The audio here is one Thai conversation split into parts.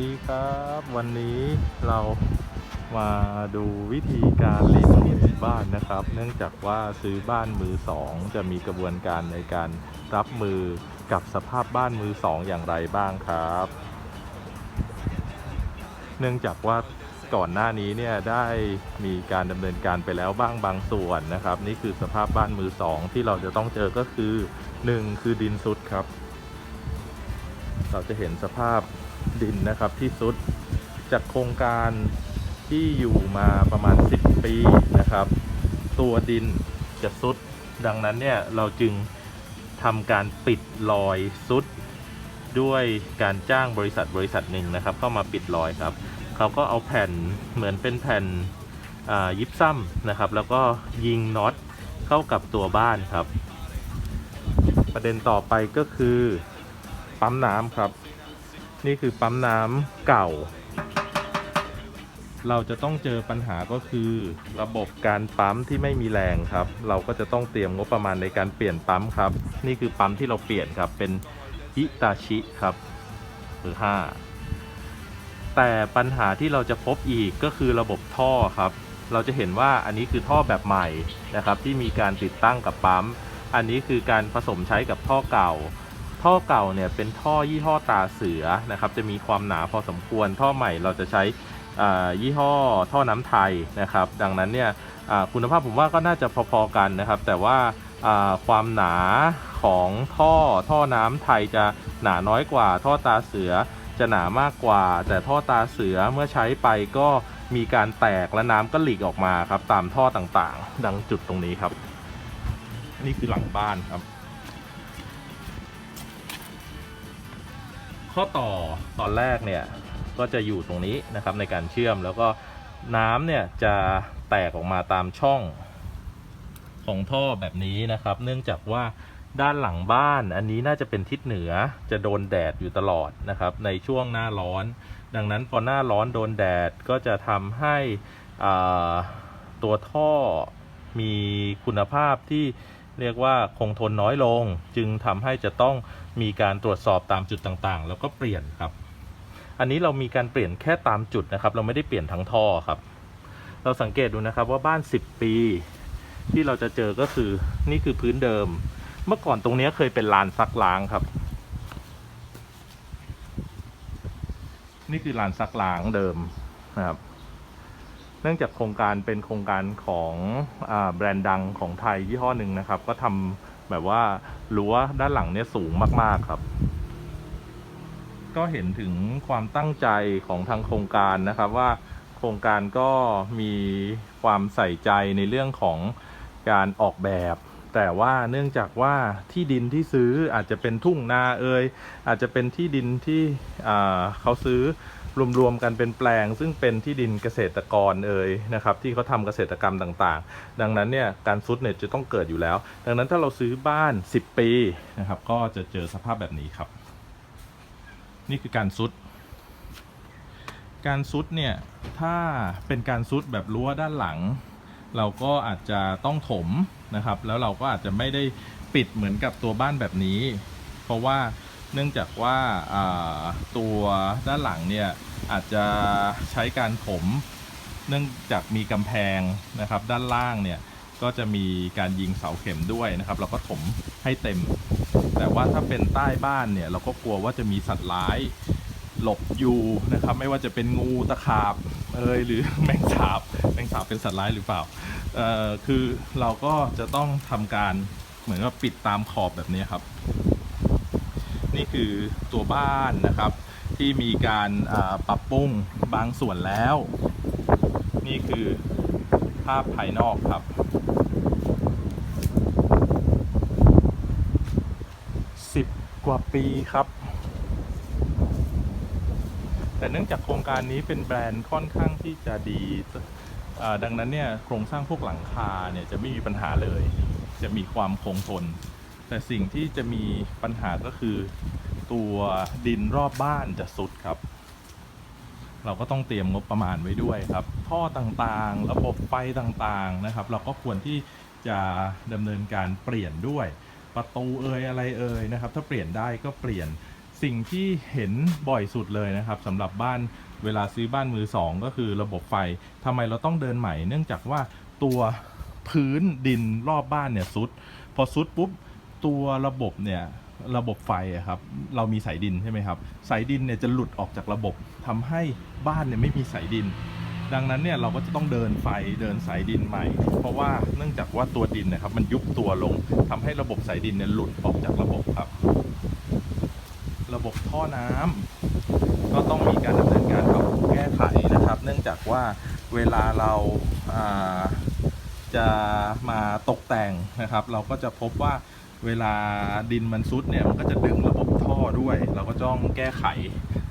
ดีครับวันนี้เรามาดูวิธีการรีโนเวทบ้านนะครับ เนื่องจากว่าซื้อบ้านมือสองจะมีกระบวนการในการรับมือกับสภาพบ้านมือสองอย่างไรบ้างครับ เนื่องจากว่าก่อนหน้านี้เนี่ยได้มีการดำเนินการไปแล้วบ้างบางส่วนนะครับ นี่คือสภาพบ้านมือสองที่เราจะต้องเจอก็คือหนึ่งคือดินซุดครับ เราจะเห็นสภาพ ดินนะครับที่ซุดจากโครงการที่อยู่มาประมาณ 10 ปีนะครับ ตัวดินจะซุด ดังนั้นเนี่ยเราจึงทำการปิดรอยซุด ด้วยการจ้างบริษัทบริษัทหนึ่งนะครับ เข้ามาปิดรอยครับ เขาก็เอาแผ่นเหมือนเป็นแผ่นยิปซัมนะครับ แล้วก็ยิงน็อตเข้ากับตัวบ้านครับ ประเด็นต่อไปก็คือปั๊มน้ำครับ นี่คือปั๊มน้ำเก่า เราจะต้องเจอปัญหาก็คือระบบการปั๊มที่ไม่มีแรงครับ เราก็จะต้องเตรียมงบประมาณในการเปลี่ยนปั๊มครับ นี่คือปั๊มที่เราเปลี่ยนครับ เป็นอิตาชิครับหรือ5แต่ปัญหาที่เราจะพบอีกก็คือระบบท่อครับ เราจะเห็นว่าอันนี้คือท่อแบบใหม่นะครับ ที่มีการติดตั้งกับปั๊ม อันนี้คือการผสมใช้กับท่อเก่า ท่อเก่าเนี่ยเป็นท่อยี่ห้อตาเสือนะครับจะมีความหนาพอสมควร ท่อใหม่เราจะใช้ยี่ห้อท่อน้ำไทยนะครับ ดังนั้นเนี่ยคุณภาพผมว่าก็น่าจะพอๆกันนะครับ แต่ว่าอ่าความหนาของท่อท่อน้ำไทยจะหนาน้อยกว่า ท่อตาเสือจะหนามากกว่า แต่ท่อตาเสือเมื่อใช้ไปก็มีการแตกและน้ำก็หลีกออกมาครับตามท่อต่างๆ ดังจุดตรงนี้ครับ นี่คือหลังบ้านครับ ข้อต่อตอนแรกเนี่ยก็จะอยู่ตรงนี้นะครับในการเชื่อมแล้วก็น้ำเนี่ยจะแตกออกมาตามช่องของท่อแบบนี้นะครับ เนื่องจากว่าด้านหลังบ้านอันนี้น่าจะเป็นทิศเหนือจะโดนแดดอยู่ตลอดนะครับในช่วงหน้าร้อน ดังนั้นพอหน้าร้อนโดนแดดก็จะทำให้ตัวท่อมีคุณภาพที่เรียกว่าคงทนน้อยลง จึงทำให้จะต้อง มีการตรวจสอบตามจุดต่างๆ แล้วก็เปลี่ยนครับ อันนี้เรามีการเปลี่ยนแค่ตามจุดนะครับ เราไม่ได้เปลี่ยนทั้งท่อครับ เราสังเกตดูนะครับว่าบ้าน 10 ปี ที่เราจะเจอก็คือนี่คือพื้นเดิม เมื่อก่อนตรงนี้เคยเป็นลานซักล้างครับ นี่คือลานซักล้างเดิมนะครับเนื่องจากโครงการเป็นโครงการของอแบรนด์ดังของไทยยี่ห้อหนึ่งนะครับ ก็ทำ แบบว่ารั้วด้านหลังเนี่ยสูงมาก ๆ ครับ ก็เห็นถึงความตั้งใจของทางโครงการนะครับว่าโครงการก็มีความใส่ใจในเรื่องของการออกแบบ แต่ว่าเนื่องจากว่าที่ดินที่ซื้ออาจจะเป็นทุ่งนาเอยอาจจะเป็นที่ดินที่เขาซื้อ รวมๆกันเป็นแปลง ซึ่งเป็นที่ดินเกษตรกรเอยนะครับที่เขาทำเกษตรกรรมต่างๆ ดังนั้นเนี่ยการซุดเนี่ยจะต้องเกิดอยู่แล้ว ดังนั้นถ้าเราซื้อบ้าน 10 ปีนะครับก็จะเจอสภาพแบบนี้ครับ นี่คือการซุด การซุดเนี่ยถ้าเป็นการซุดแบบรั้วด้านหลัง เราก็อาจจะต้องถมนะครับ แล้วเราก็อาจจะไม่ได้ปิดเหมือนกับตัวบ้านแบบนี้ เพราะว่า เนื่องจากว่าตัวด้านหลังเนี่ยอาจจะใช้การถมเนื่องจากมีกำแพงนะครับด้านล่างเนี่ยก็จะมีการยิงเสาเข็มด้วยนะครับ เราก็ถมให้เต็ม แต่ว่าถ้าเป็นใต้บ้านเนี่ย เราก็กลัวว่าจะมีสัตว์ร้ายหลบอยู่นะครับ ไม่ว่าจะเป็นงูตะขาบเอยหรือแมงสาบแมงสาบเป็นสัตว์ร้ายหรือเปล่าเอ่อคือเราก็จะต้องทำการเหมือนกับปิดตามขอบแบบนี้ครับ นี่คือตัวบ้านนะครับ ที่มีการปรับปรุงบางส่วนแล้ว นี่คือภาพภายนอกครับ สิบกว่าปีครับ แต่เนื่องจากโครงการนี้เป็นแบรนด์ค่อนข้างที่จะดี ดังนั้นเนี่ยโครงสร้างพวกหลังคาเนี่ยจะไม่มีปัญหาเลย จะมีความคงทน แต่สิ่งที่จะมีปัญหาก็คือ ตัวดินรอบบ้านจะสุดครับ เราก็ต้องเตรียมงบประมาณไว้ด้วยครับ ท่อต่างๆ ระบบไฟต่างๆนะครับ เราก็ควรที่จะดำเนินการเปลี่ยนด้วย ประตูเอ่ยอะไรเอ่ยนะครับ ถ้าเปลี่ยนได้ก็เปลี่ยนสิ่งที่เห็นบ่อยสุดเลยนะครับสำหรับบ้านเวลาซื้อบ้านมือสองก็คือระบบไฟทำไมเราต้องเดินใหม่ เนื่องจากว่าตัวพื้นดินรอบบ้านเนี่ยซุด พอซุดปุ๊บ ตัวระบบเนี่ยระบบไฟครับเรามีสายดินใช่ไหมครับสายดินเนี่ยจะหลุดออกจากระบบทำให้บ้านเนี่ยไม่มีสายดิน ดังนั้นเนี่ยเราก็จะต้องเดินไฟเดินสายดินใหม่ เพราะว่าเนื่องจากว่าตัวดินนะครับมันยุบตัวลงทำให้ระบบสายดินเนี่ยหลุดออกจากระบบครับ ระบบท่อน้ำก็ต้องมีการดำเนินการปรับปรุงแก้ไขนะครับ เนื่องจากว่าเวลาเราาจะมาตกแต่งนะครับ เราก็จะพบว่า เวลาดินมันซุดเนี่ยมันก็จะดึงระบบท่อด้วย เราก็ต้องแก้ไข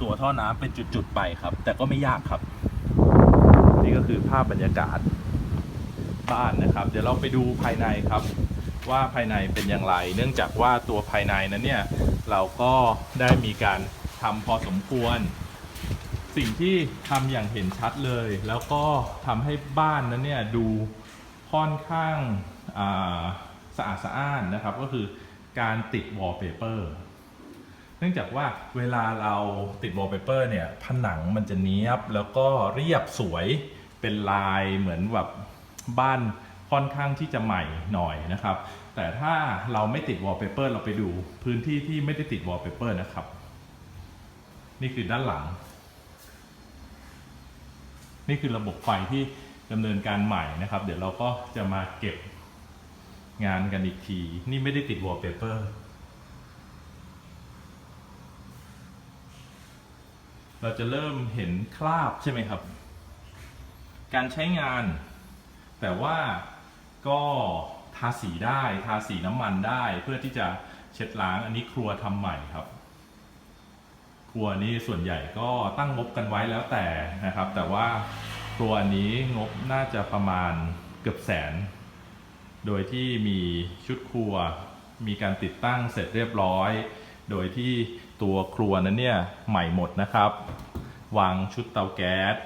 ตัวท่อน้ำเป็นจุดๆไปครับ แต่ก็ไม่ยากครับ นี่ก็คือภาพบรรยากาศบ้านนะครับ เดี๋ยวเราไปดูภายในครับ ว่าภายในเป็นอย่างไร เนื่องจากว่าตัวภายในนั้นเนี่ยเราก็ได้มีการทำพอสมควร สิ่งที่ทำอย่างเห็นชัดเลย แล้วก็ทำให้บ้านนั้นเนี่ยดูค่อนข้างอ่า สะอาดสะอ้านนะครับ ก็คือการติดวอลเปเปอร์เนื่องจากว่าเวลาเราติดวอลเปเปอร์เนี่ยผนังมันจะเนี้ยบแล้วก็เรียบสวยเป็นลายเหมือนแบบบ้านค่อนข้างที่จะใหม่หน่อยนะครับ แต่ถ้าเราไม่ติดวอลเปเปอร์เราไปดูพื้นที่ที่ไม่ได้ติดวอลเปเปอร์นะครับ นี่คือด้านหลัง นี่คือระบบไฟที่ดำเนินการใหม่นะครับ เดี๋ยวเราก็จะมาเก็บ งานกันอีกที นี่ไม่ได้ติดวอลเปเปอร์เราจะเริ่มเห็นคราบใช่ไหมครับ การใช้งาน แต่ว่าก็ทาสีได้ทาสีน้ำมันได้เพื่อที่จะเช็ดล้างอันนี้ครัวทำใหม่ครับ ครัวนี้ส่วนใหญ่ก็ตั้งงบกันไว้แล้วแต่นะครับ แต่ว่าครัวอันนี้งบน่าจะประมาณเกือบแสน โดยที่มีชุดครัว มีการติดตั้งเสร็จเรียบร้อย โดยที่ตัวครัวนั้นเนี่ยใหม่หมดนะครับ วางชุดเตาแก๊ส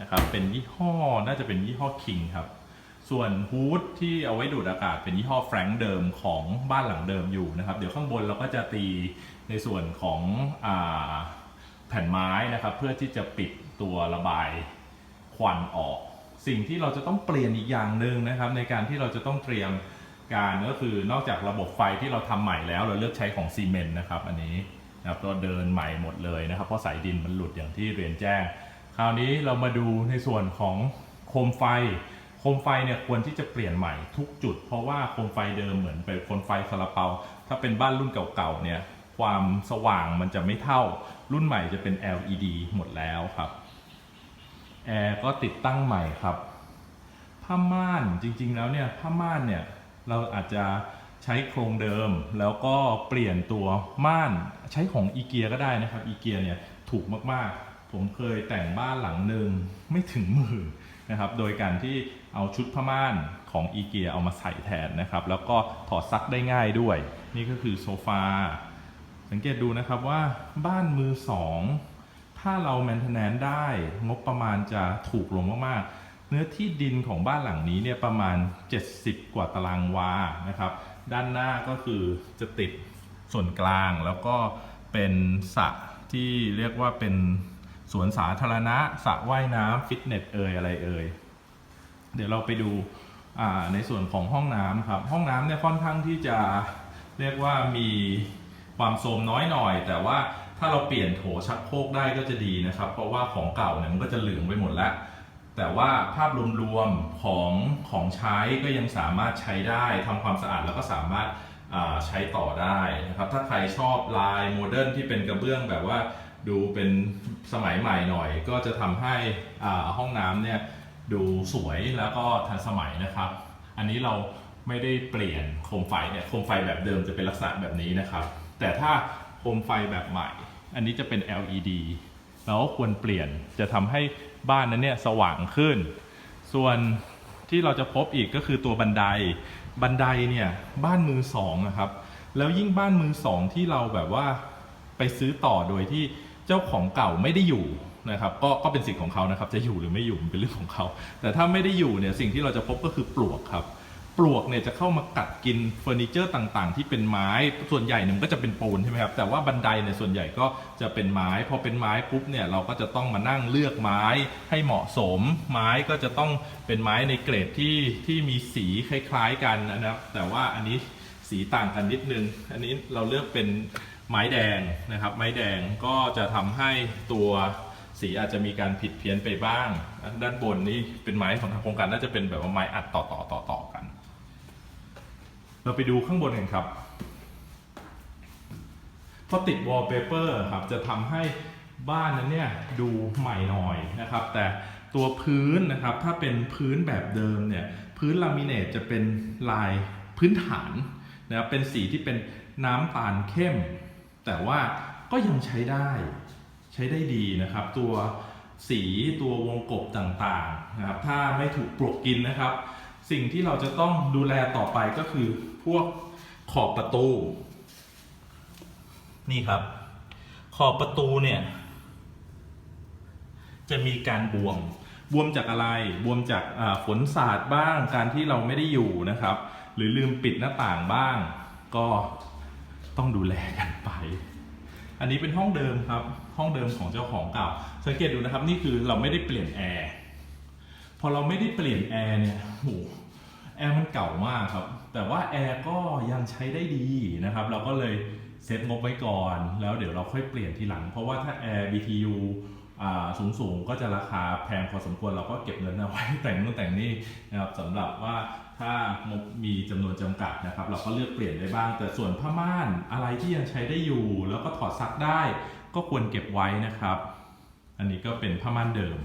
นะครับเป็นยี่ห้อน่าจะเป็นยี่ห้อคิงครับ ส่วนฮูดที่เอาไว้ดูดอากาศเป็นยี่ห้อแฟรงค์เดิมของบ้านหลังเดิมอยู่นะครับ เดี๋ยวข้างบนเราก็จะตีในส่วนของอแผ่นไม้นะครับ เพื่อที่จะปิดตัวระบายควันออก สิ่งที่เราจะต้องเปลี่ยนอีกอย่างหนึ่งนะครับ ในการที่เราจะต้องเตรียมการก็คือนอกจากระบบไฟที่เราทำใหม่แล้ว เราเลือกใช้ของซีเมนต์นะครับอันนี้นะครับก็เดินใหม่หมดเลยนะครับ เพราะสายดินมันหลุดอย่างที่เรียนแจ้ง คราวนี้เรามาดูในส่วนของโคมไฟโคมไฟเนี่ยควรที่จะเปลี่ยนใหม่ทุกจุด เพราะว่าโคมไฟเดิมเหมือนเป็นโคมไฟซาลาเปา ถ้าเป็นบ้านรุ่นเก่าๆเนี่ยความสว่างมันจะไม่เท่ารุ่นใหม่จะเป็น LED หมดแล้วครับ แอร์ก็ติดตั้งใหม่ครับ ผ้าม่านจริงๆแล้วเนี่ยผ้าม่านเนี่ยเราอาจจะใช้โครงเดิมแล้วก็เปลี่ยนตัวม่านใช้ของอีเกียก็ได้นะครับอีเกียเนี่ยถูกมากๆ ผมเคยแต่งบ้านหลังหนึ่งไม่ถึงหมื่นนะครับ โดยการที่เอาชุดผ้าม่านของอีเกียเอามาใส่แทนนะครับ แล้วก็ถอดซักได้ง่ายด้วย นี่ก็คือโซฟาสังเกตดูนะครับว่าบ้านมือสอง ถ้าเราแมนเทนแนนได้งบประมาณจะถูกลงมากๆ เนื้อที่ดินของบ้านหลังนี้เนี่ยประมาณ 70 กว่าตารางวานะครับ ด้านหน้าก็คือจะติดส่วนกลางแล้วก็เป็นสระที่เรียกว่าเป็นสวนสาธารณะสระว่ายน้ำฟิตเนสเอ่ยอะไรเอ่ยเดี๋ยวเราไปดูในส่วนของห้องน้ำครับ ห้องน้ำเนี่ยค่อนข้างที่จะเรียกว่ามีความโทรมน้อยหน่อย แต่ว่า ถ้าเราเปลี่ยนโถชักโครกได้ก็จะดีนะครับ เพราะว่าของเก่าเนี่ยมันก็จะเหลืองไปหมดแล้วแต่ว่าภาพรวมๆของของใช้ก็ยังสามารถใช้ได้ทำความสะอาดแล้วก็สามารถาใช้ต่อได้นะครับ ถ้าใครชอบลายโมเดิร์นที่เป็นกระเบื้องแบบว่าดูเป็นสมัยใหม่หน่อย ก็จะทำให้อ่าห้องน้ำเนี่ยดูสวยแล้วก็ทันสมัยนะครับ อันนี้เราไม่ได้เปลี่ยนโคมไฟเนี่ยโคมไฟแบบเดิมจะเป็นลักษณะแบบนี้นะครับ แต่ถ้าโคมไฟแบบใหม่ อันนี้จะเป็น LED เราก็ควรเปลี่ยนจะทำให้บ้านนั้นเนี่ยสว่างขึ้น ส่วนที่เราจะพบอีกก็คือตัวบันได บันไดเนี่ยบ้านมือสองนะครับ แล้วยิ่งบ้านมือสองที่เราแบบว่าไปซื้อต่อโดยที่เจ้าของเก่าไม่ได้อยู่นะครับก็ก็เป็นสิทธิ์ของเขานะครับจะอยู่หรือไม่อยู่เป็นเรื่องของเขา แต่ถ้าไม่ได้อยู่เนี่ยสิ่งที่เราจะพบก็คือปลวกครับ ปลวกเนี่ยจะเข้ามากัดกินเฟอร์นิเจอร์ต่าง ๆ ที่เป็นไม้ ส่วนใหญ่เนี่ยมันก็จะเป็นปูนใช่ไหมครับ แต่ว่าบันไดเนี่ยส่วนใหญ่ก็จะเป็นไม้ พอเป็นไม้ปุ๊บเนี่ยเราก็จะต้องมานั่งเลือกไม้ให้เหมาะสม ไม้ก็จะต้องเป็นไม้ในเกรดที่ที่มีสีคล้ายๆกันนะครับ แต่ว่าอันนี้สีต่างกันนิดนึง อันนี้เราเลือกเป็นไม้แดงนะครับ ไม้แดงก็จะทำให้ตัวสีอาจจะมีการผิดเพี้ยนไปบ้าง ด้านบนนี่เป็นไม้ของทางโครงการน่าจะเป็นแบบว่าไม้อัดต่อๆต่อๆกัน เราไปดูข้างบนกันครับพอติดวอลเปเปอร์ครับจะทำให้บ้านนั้นเนี่ยดูใหม่หน่อยนะครับ แต่ตัวพื้นนะครับถ้าเป็นพื้นแบบเดิมเนี่ยพื้นลามิเนตจะเป็นลายพื้นฐานนะครับเป็นสีที่เป็นน้ำตาลเข้ม แต่ว่าก็ยังใช้ได้ใช้ได้ดีนะครับ ตัวสีตัววงกบต่างๆนะครับถ้าไม่ถูกปลวกกินนะครับ สิ่งที่เราจะต้องดูแลต่อไปก็คือ พวกขอบประตู นี่ครับ ขอบประตูเนี่ย จะมีการบวม บวมจากอะไร บวมจากฝนสาดบ้าง การที่เราไม่ได้อยู่นะครับ หรือลืมปิดหน้าต่างบ้าง ก็ต้องดูแลกันไป อันนี้เป็นห้องเดิมครับ ห้องเดิมของเจ้าของเก่า สังเกตดูนะครับ นี่คือเราไม่ได้เปลี่ยนแอร์ พอเราไม่ได้เปลี่ยนแอร์เนี่ยโหแอร์มันเก่ามากครับ แต่ว่าแอร์ก็ยังใช้ได้ดีนะครับ เราก็เลยเซ็ตงบไว้ก่อน แล้วเดี๋ยวเราค่อยเปลี่ยนทีหลัง เพราะว่าถ้าแอร์ BTU สูงสูงๆก็จะราคาแพงพอสมควรเราก็เก็บเงินเอาไว้แต่งนู่นแต่งนี่นะครับสำหรับว่าถ้างบมีจำนวนจำกัดนะครับ เราก็เลือกเปลี่ยนได้บ้าง แต่ส่วนผ้าม่านอะไรที่ยังใช้ได้อยู่ แล้วก็ถอดซักได้ ก็ควรเก็บไว้นะครับ อันนี้ก็เป็นผ้าม่านเดิม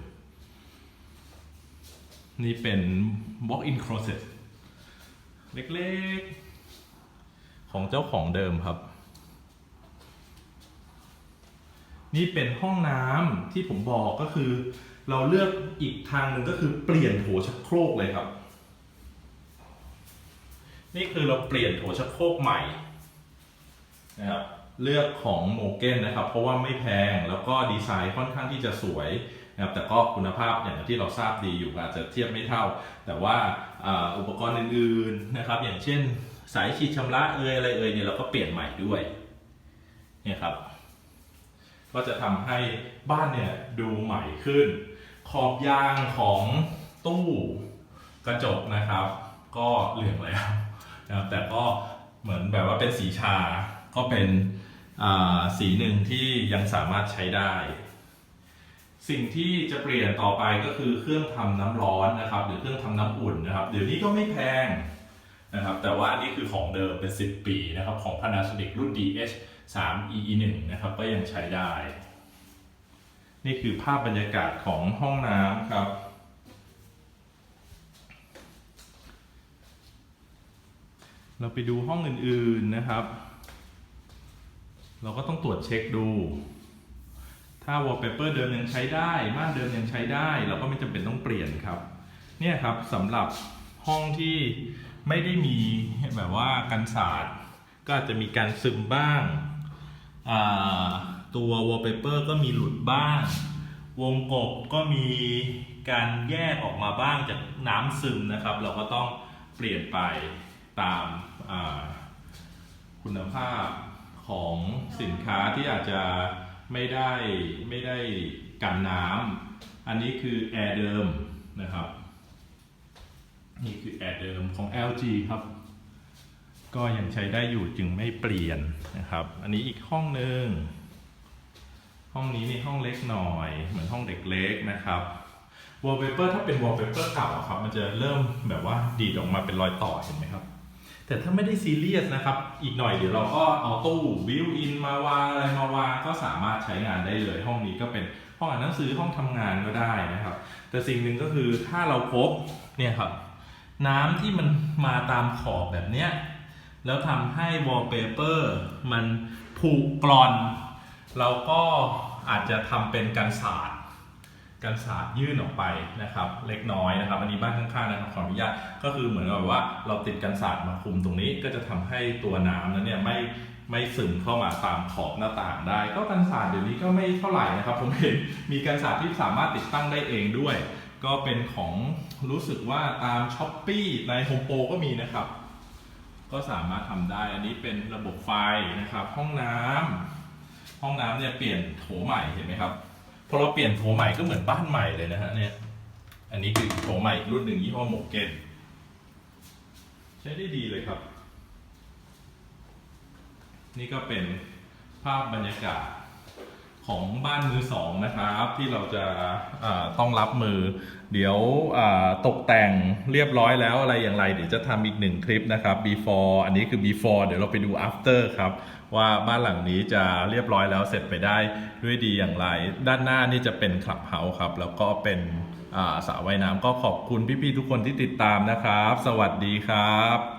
นี่เป็น walk-in closet เล็กๆ ของเจ้าของเดิมครับ นี่เป็นห้องน้ำที่ผมบอกก็คือ เราเลือกอีกทางหนึ่งก็คือเปลี่ยนโถชักโครกเลยครับ นี่คือเราเปลี่ยนโถชักโครกใหม่นะครับเลือกของโมเก้นนะครับ เพราะว่าไม่แพงแล้วก็ดีไซน์ค่อนข้างที่จะสวย นะครับแต่ก็คุณภาพอย่างที่เราทราบดีอยู่อาจจะเทียบไม่เท่า แต่ว่าอุปกรณ์อื่นๆนะครับ อย่างเช่นสายฉีดชำระเอยอะไรเอยเนี่ยเราก็เปลี่ยนใหม่ด้วยเนี่ยครับ ก็จะทำให้บ้านเนี่ยดูใหม่ขึ้น ขอบยางของตู้กระจกนะครับ ก็เหลืองแล้วนะครับแต่ก็เหมือนแบบว่าเป็นสีชาก็เป็นสีหนึ่งที่ยังสามารถใช้ได้ สิ่งที่จะเปลี่ยนต่อไปก็คือเครื่องทำน้ำร้อนนะครับ หรือเครื่องทำน้ำอุ่นนะครับ เดี๋ยวนี้ก็ไม่แพงนะครับ แต่ว่าอันนี้คือของเดิมเป็น 10 ปีนะครับของ Panasonic รุ่น DH 3 EE 1นะครับ ก็ยังใช้ได้ นี่คือภาพบรรยากาศของห้องน้ำครับ เราไปดูห้องอื่นๆนะครับ เราก็ต้องตรวจเช็คดู ถ้าวอลเปเปอร์เดิมยังใช้ได้ ม่านเดิมยังใช้ได้ เราก็ไม่จำเป็นต้องเปลี่ยนครับ เนี่ยครับสำหรับห้องที่ไม่ได้มีแบบว่ากันศาสตร์ก็อาจจะมีการซึมบ้างาตัววอลเปเปอร์ก็มีหลุดบ้าง วงกบก็มีการแยกออกมาบ้างจากน้ำซึมนะครับ เราก็ต้องเปลี่ยนไปตามาคุณภาพของสินค้าที่อาจจะ ไม่ได้ไม่ได้กันน้ำอันนี้คือแอร์เดิมนะครับนี่คือแอร์เดิมของ LG ครับ ก็ยังใช้ได้อยู่จึงไม่เปลี่ยนนะครับ อันนี้อีกห้องหนึ่งห้องนี้นี่ห้องเล็กหน่อย เหมือนห้องเด็กเล็กนะครับ wallpaper ถ้าเป็น wallpaper เก่าครับ มันจะเริ่มแบบว่าดีดออกมาเป็นรอยต่อเห็นไหมครับ แต่ถ้าไม่ได้ซีเรียสนะครับ อีกหน่อยเดี๋ยวเราก็เอาตู้บิวอินมาวางอะไรมาวางก็สามารถใช้งานได้เลย ห้องนี้ก็เป็นห้องอ่านหนังสือห้องทำงานก็ได้นะครับ แต่สิ่งหนึ่งก็คือถ้าเราพบเนี่ยครับ น้ำที่มันมาตามขอบแบบเนี้ยแล้วทำให้วอลเปเปอร์มันผูกกรอน เราก็อาจจะทำเป็นกันศาสตร์ กันศาสตร์ยื่นออกไปนะครับเล็กน้อยนะครับอันนี้บ้านข้างๆนะครับขออนุญาตก็คือเหมือนกับว่าเราติดกันศาสตร์มาคุมตรงนี้ก็จะทำให้ตัวน้ำนั้นเนี่ยไม่ไม่ซึมเข้ามาตามขอบหน้าต่างได้ ก็กันศาสตร์เดี๋ยวนี้ก็ไม่เท่าไหร่นะครับผมเห็นมีกันศาสตร์ที่สามารถติดตั้งได้เองด้วย ก็เป็นของรู้สึกว่าตามช้อปปี้ในโฮมโปรก็มีนะครับ ก็สามารถทำได้อันนี้เป็นระบบไฟนะครับ ห้องน้ำห้องน้ำเนี่ยเปลี่ยนโถใหม่เห็นไหมครับ พอเราเปลี่ยนโถใหม่ก็เหมือนบ้านใหม่เลยนะฮะเนี่ย อันนี้คือโถใหม่อีกรุ่นหนึ่งยี่ห้อโมเกนใช้ได้ดีเลยครับ นี่ก็เป็นภาพบรรยากาศ ของบ้านมือสองนะครับ ที่เราจะอาต้องรับมือ เดี๋ยวตกแต่งเรียบร้อยแล้วอะไรอย่างไร เดี๋ยวจะทำอีกหนึ่งคลิปนะครับ before อันนี้คือ before เดี๋ยวเราไปดู after ครับ ว่าบ้านหลังนี้จะเรียบร้อยแล้วเสร็จไปได้ด้วยดีอย่างไร ด้านหน้านี่จะเป็นคลับเฮาส์ครับ แล้วก็เป็นสระว่ายน้ำก็ขอบคุณพี่ๆทุกคนที่ติดตามนะครับ สวัสดีครับ